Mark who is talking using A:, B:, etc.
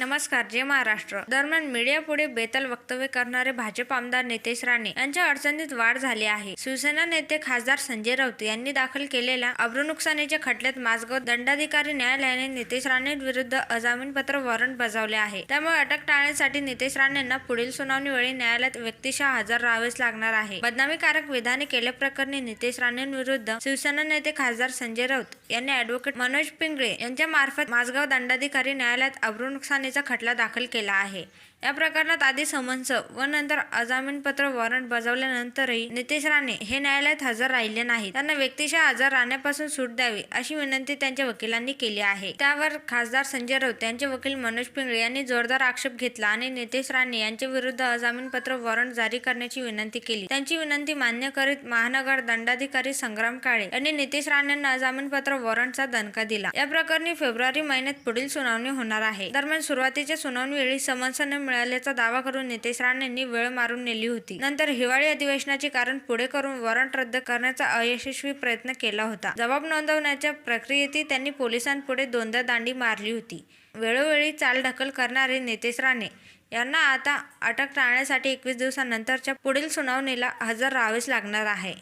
A: नमस्कार जय महाराष्ट्र. दरम्यान मीडिया पुढे बेताल वक्तव्य करणारे भाजप आमदार नितेश राणे यांच्या अडचणीत वाढ झाली आहे. शिवसेना नेते खासदार संजय राऊत यांनी दाखल केलेल्या अब्रुनुकसानीच्या खटल्यात माझगाव दंडाधिकारी न्यायालयाने नितेश राणे विरुद्ध अजामीनपत्र वॉरंट बजावले आहे. त्यामुळे अटक टाळण्यासाठी नितेश राणेंना पुढील सुनावणीवेळी न्यायालयात व्यक्तिशः हजर राहावेच लागणार आहे. बदनामीकारक विधाने केल्याप्रकरणी नितेश राणेंविरुद्ध शिवसेना नेते खासदार संजय राऊत यांनी अॅडव्होकेट मनोज पिंगळे यांच्या मार्फत माझगाव दंडाधिकारी न्यायालयात अब्रुनुकसानीचा खटला दाखल केला आहे. या प्रकरणात आधी समन्स व नंतर अजामीनपत्र वॉरंट बजावल्यानंतरही नितेश राणे हे न्यायालयात हजर राहिले नाही त्यांना व्यक्तिशः हजर राहण्यापासून सूट द्यावी अशी विनंती त्यांच्या वकिलांनी केली आहे. त्यावर खासदार संजय राऊत यांचे वकील मनोज पिंगळे यांनी जोरदार आक्षेप घेतला आणि नितेश राणे यांच्या विरुद्ध अजामीनपत्र वॉरंट जारी करण्याची विनंती केली. त्यांची विनंती मान्य करीत महानगर दंडाधिकारी संग्राम काळे यांनी नितेश राणेंना अजामीनपत्र वॉरंटचा दणका दिला. या प्रकरणी फेब्रुवारी महिन्यात पुढील सुनावणी होणार आहे. दरम्यान सुरुवातीच्या सुनावणीवेळी समन्स न मिळाल्याचा दावा करून नितेश राणेंनी वेळ मारून नेली होती. नंतर हिवाळी अधिवेशनाचे कारण पुढे करून वॉरंट रद्द करण्याचा अयशस्वी प्रयत्न केला होता. जबाब नोंदवण्याच्या प्रक्रियेतही त्यांनी पोलिसांपुढे दोनदा दांडी मारली होती. वेळोवेळी चालढकल करणारे नितेश राणे यांना आता अटक टाळण्यासाठी एकवीस दिवसानंतरच्या पुढील सुनावणीला हजर राहावेच लागणार आहे.